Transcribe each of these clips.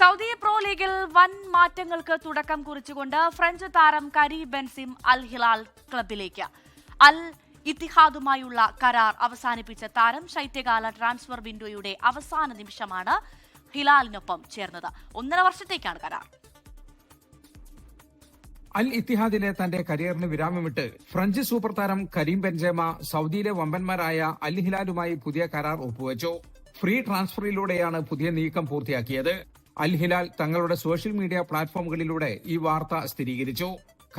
Saudi pro ലീഗിൽ വൻ മാറ്റങ്ങൾക്ക് തുടക്കം കുറിച്ചുകൊണ്ട് ഫ്രഞ്ച് താരം കരി ബെൻസിം അൽ ഹിലാൽ ക്ലബിലേക്ക്. അൽ ഇത്തിഹാദുമായുള്ള കരാർ അവസാനിപ്പിച്ച താരം ശൈത്യകാല ട്രാൻസ്ഫർ വിൻഡോയുടെ അവസാന നിമിഷമാണ് ഹിലാലിനൊപ്പം ചേർന്നത്. ഒന്നര വർഷത്തേക്കാണ് കരാർ. അൽ ഇത്തിഹാദിലെ തന്റെ കരിയറിന് വിരാമമിട്ട് ഫ്രഞ്ച് സൂപ്പർ താരം കരീം ബെൻജേമ സൗദിയിലെ വമ്പന്മാരായ അൽ ഹിലാലുമായി പുതിയ കരാർ ഒപ്പുവച്ചു. ഫ്രീ ട്രാൻസ്ഫറിലൂടെയാണ് പുതിയ നീക്കം പൂർത്തിയാക്കിയത്. അൽ ഹിലാൽ തങ്ങളുടെ സോഷ്യൽ മീഡിയ പ്ലാറ്റ്ഫോമുകളിലൂടെ ഈ വാർത്ത സ്ഥിരീകരിച്ചു.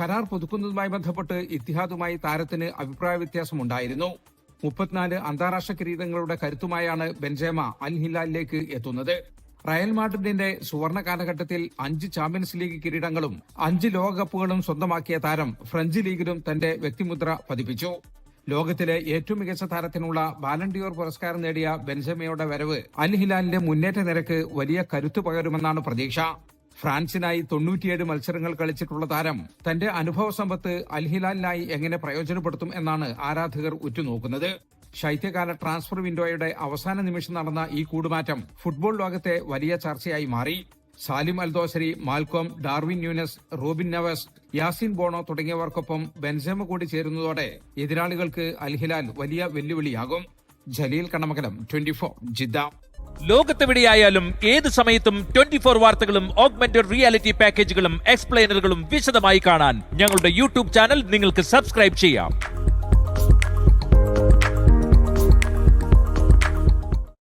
കരാർ പുതുക്കുന്നതുമായി ബന്ധപ്പെട്ട് ഇത്തിഹാദുമായി താരത്തിന് അഭിപ്രായ വ്യത്യാസമുണ്ടായിരുന്നു. മുപ്പത്തിനാല് അന്താരാഷ്ട്ര കിരീടങ്ങളുടെ കരുത്തുമായാണ് ബെൻജേമ അൽ ഹിലാലിലേക്ക് എത്തുന്നത്. റയൽ മാഡ്രിഡിന്റെ സുവർണ കാലഘട്ടത്തിൽ അഞ്ച് ചാമ്പ്യൻസ് ലീഗ് കിരീടങ്ങളും അഞ്ച് ലോകകപ്പുകളും സ്വന്തമാക്കിയ താരം ഫ്രഞ്ച് ലീഗിലും തന്റെ വ്യക്തിമുദ്ര പതിപ്പിച്ചു. ലോകത്തിലെ ഏറ്റവും മികച്ച താരത്തിനുള്ള ബാലൻഡിയോർ പുരസ്കാരം നേടിയ ബെൻസമയുടെ വരവ് അൽ ഹിലാലിന്റെ മുന്നേറ്റ നിരക്ക് വലിയ കരുത്തു പകരുമെന്നാണ് പ്രതീക്ഷ. ഫ്രാൻസിനായി തൊണ്ണൂറ്റിയേഴ് മത്സരങ്ങൾ കളിച്ചിട്ടുള്ള താരം തന്റെ അനുഭവ സമ്പത്ത് അൽഹിലാലിനായി എങ്ങനെ പ്രയോജനപ്പെടുത്തും എന്നാണ് ആരാധകർ ഉറ്റുനോക്കുന്നത്. ശൈത്യകാല ട്രാൻസ്ഫർ വിൻഡോയുടെ അവസാന നിമിഷം നടന്ന ഈ കൂടുമാറ്റം ഫുട്ബോൾ ലോകത്തെ വലിയ ചർച്ചയായി മാറി. Salem Aldawsari Malcom Darwin Nunez Ruben Neves Yassine Bono തുടങ്ങിയവർക്കൊപ്പം Benzema കൂടി ചേരുന്നതോടെ എതിരാളികൾക്ക് അൽഹിലാൽ വലിയ വെല്ലുവിളിയാകും. Jaleel Kanamakalam twenty four Jeddah. ലോകത്തെവിടെയായാലും ഏത് സമയത്തും ട്വന്റി ഫോർ വാർത്തകളും ഓഗ്മെന്റഡ് റിയാലിറ്റി പാക്കേജുകളും എക്സ്പ്ലെയിനറുകളും വിശദമായി കാണാൻ ഞങ്ങളുടെ യൂട്യൂബ് ചാനൽ നിങ്ങൾക്ക് സബ്സ്ക്രൈബ് ചെയ്യാം.